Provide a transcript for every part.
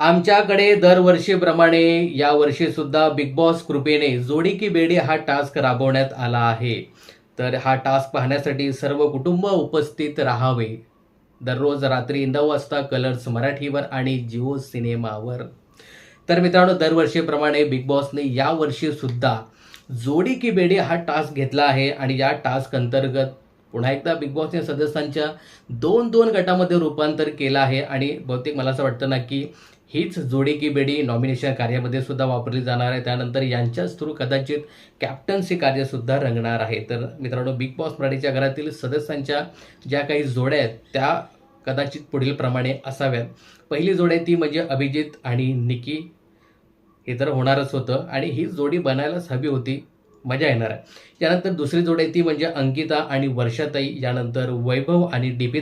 आमच्याकडे दरवर्षीप्रमाणे यावर्षी सुद्धा बिग बॉस कृपेने जोडी की बेडी हा टास्क राबवण्यात आला आहे. तर हा टास्क पाहण्यासाठी सर्व कुटुंब उपस्थित राहावे. दररोज रात्री नऊ वाजता कलर्स मराठीवर आणि जिओ सिनेमावर. तर मित्रांनो दरवर्षीप्रमाणे बिग बॉसने यावर्षी सुद्धा जोडी की बेडी हा टास्क घेतला आहे आणि या टास्क अंतर्गत पुन्हा एकदा बिग बॉसने सदस्यांच्या दोन दोन गटामध्ये रूपांतर केलं आहे. आणि बहुतेक मला असं वाटतं ना की हीच जोडी की बेडी नॉमिनेशन कार्यामध्ये सुद्धा वापरली जाणार आहे. त्यानंतर यांच्याच थ्रू कदाचित कॅप्टन्सी कार्यसुद्धा रंगणार आहे. तर मित्रांनो बिग बॉस मराठीच्या घरातील सदस्यांच्या ज्या काही जोड्या आहेत त्या कदाचित पुढील प्रमाणे असाव्यात. पहिली जोडी ती म्हणजे अभिजित आणि निकी. हे तर होणारच होतं आणि ही जोडी बनायलाच हवी होती. मजा येणार आहे. यानंतर दुसरी जोडी ती म्हणजे अंकिता आणि वर्षाताई. यानंतर वैभव आणि डीपी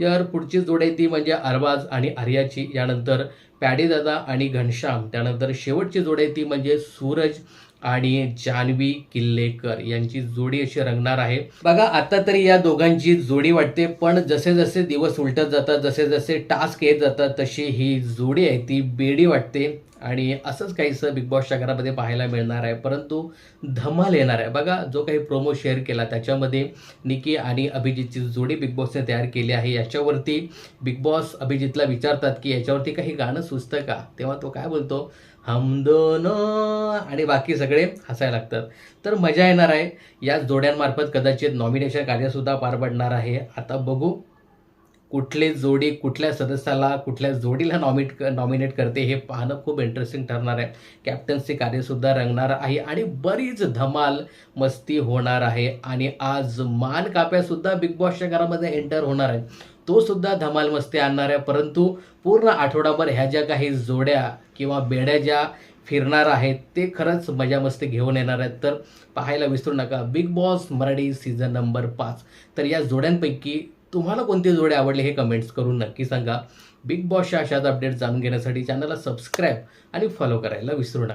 जर पुढची जोडी ती म्हणजे अरबाज आणि आर्याची. यानंतर पॅडीदादा आणि घनश्याम. त्यानंतर शेवटची जोडी ती म्हणजे सूरज आणि जान्हवी किल्लेकर. यांची जोडी अशी रंगणार आहे. बघा आता तरी या दोघांची जोडी वाटते पण जसे जसे दिवस उलटत जातात जसे जसे टास्क येत जातात तशी ही जोडी आहे ती बेडी वाटते. आणि असंच काहीसं बिग बॉसच्या घरामध्ये पाहायला मिळणार आहे. परंतु धमाल येणार आहे. बघा जो काही प्रोमो शेअर केला त्याच्यामध्ये निकी आणि अभिजितची जोडी बिग बॉसने तयार केली आहे. याच्यावरती बिग बॉस अभिजितला विचारतात की याच्यावरती काही गाणं सुचतं का? तेव्हा तो काय बोलतो? हमदोन आणि बाकी सगळे हसायला लागतात. तर मजा येणार आहे. या जोड्यांमार्फत कदाचित नॉमिनेशन कार्यसुद्धा पार पडणार आहे. आता बघू. कुठले जोडी कुठल्या सदस्याला कुठल्या जोडीला नॉमिट नॉमिनेट करते हे पाहणं खूप इंटरेस्टिंग ठरणार आहे. कॅप्टन्सी कार्यसुद्धा रंगणार आहे आणि बरीच धमाल मस्ती होणार आहे. आणि आज मान काप्यासुद्धा बिग बॉसच्या घरामध्ये एंटर होणार आहे. तो सुद्धा धमाल मस्ती आणणार आहे. परंतु पूर्ण आठवडाभर ह्या ज्या काही जोड्या किंवा बेड्या ज्या फिरणार आहेत ते खरंच मजा मस्ती घेऊन येणार आहेत. तर पाहायला विसरू नका. Bigg Boss Marathi season number पाच. तर या जोड्यांपैकी तुम्हाला कोणते जोडे आवडले हे कमेंट्स करून नक्की सांगा. बिग बॉसच्या अशाच अपडेट जाणून घेण्यासाठी चॅनलला सबस्क्राईब आणि फॉलो करायला विसरू नका.